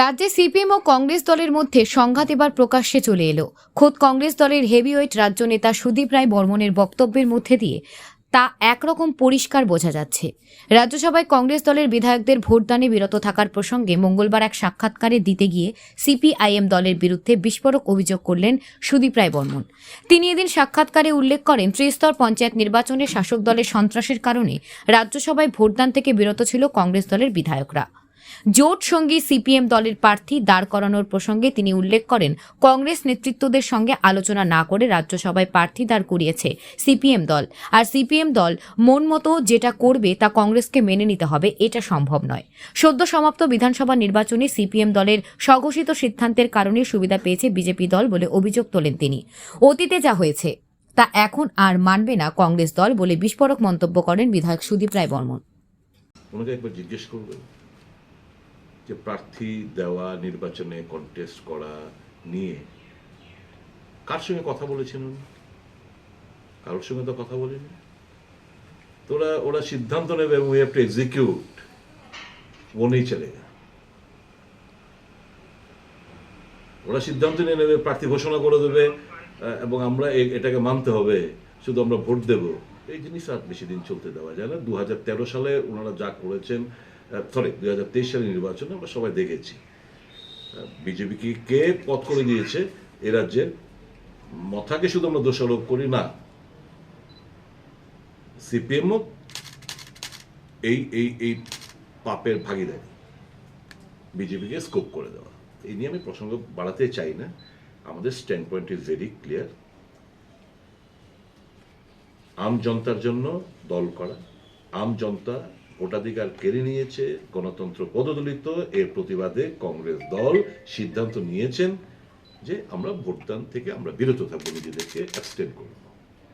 রাজ্যে সিপিএম ও কংগ্রেস দলের মধ্যে সংঘাত এবার প্রকাশ্যে চলে এলো। খোদ কংগ্রেস দলের হেভিওয়েট রাজ্য নেতা সুদীপ রায় বর্মনের বক্তব্যের মধ্যে দিয়ে তা একরকম পরিষ্কার বোঝা যাচ্ছে। রাজ্যসভায় কংগ্রেস দলের বিধায়কদের ভোটদানে বিরত থাকার প্রসঙ্গে মঙ্গলবার এক সাক্ষাৎকারে দিতে গিয়ে সিপিআইএম দলের বিরুদ্ধে বিস্ফোরক অভিযোগ করলেন সুদীপ রায় বর্মন। তিনি এদিন সাক্ষাৎকারে উল্লেখ করেন, ত্রিস্তর পঞ্চায়েত নির্বাচনে শাসক দলের সন্ত্রাসের কারণে রাজ্যসভায় ভোটদান থেকে বিরত ছিল কংগ্রেস দলের বিধায়করা। জোট সঙ্গী সিপিএম দলের প্রার্থী দাঁড় করানোর প্রসঙ্গে তিনি উল্লেখ করেন, কংগ্রেস নেতৃত্বদের সঙ্গে আলোচনা না করে রাজ্যসভায় প্রার্থী দাঁড় করিয়েছে সিপিএম দল। আর সিপিএম দল মন মতো যেটা করবে তা কংগ্রেসকে মেনে নিতে হবে, এটা সম্ভব নয়। সদ্য সমাপ্ত বিধানসভা নির্বাচনে সিপিএম দলের স্বঘোষিত সিদ্ধান্তের কারণে সুবিধা পেয়েছে বিজেপি দল বলে অভিযোগ তোলেন তিনি। অতীতে যা হয়েছে, তা এখন আর মানবে না কংগ্রেস দল বলে বিস্ফোরক মন্তব্য করেন বিধায়ক সুদীপ রায় বর্মন। একবার জিজ্ঞেস যে প্রার্থী দেওয়া, নির্বাচনে কন্টেস্ট করা নিয়ে কার সঙ্গে কথা বলেছেন উনি কারোর সঙ্গে তো কথা বলেনি। তোরা ওরা সিদ্ধান্ত নেবে উই হ্যাভ টু এক্সিকিউট বনেই চলে গা ওরা সিদ্ধান্ত নিয়ে নেবে, প্রার্থী ঘোষণা করে দেবে এবং আমরা এটাকে মানতে হবে, শুধু আমরা ভোট দেব। এই জিনিস আর বেশি দিন চলতে দেওয়া যায় না। দু হাজার তেরো সালে ওনারা যা করেছেন সরি দু হাজার তেইশ সালের নির্বাচনে আমরা সবাই দেখেছি। বিজেপিকে কে পথ করে দিয়েছে এ রাজ্যের মথাকে শুধু আমরা দোষারোপ করি না। সিপিএমও এই এই এই পাপের ভাগিদারি বিজেপিকে স্কোপ করে দেওয়া। এই নিয়ে আমি প্রসঙ্গ বাড়াতে চাই না। আমাদের stand point is very clear আম জনতার জন্য দল করা, আম জনতা ভোটাধিকার কেড়ে নিয়েছে, গণতন্ত্র পদদলিত, এর প্রতিবাদে কংগ্রেস দল সিদ্ধান্ত নিয়েছেন যে আমরা ভোটদান থেকে আমরা বিরত থাকব, নিজেদেরকে অ্যাবস্টেন করব।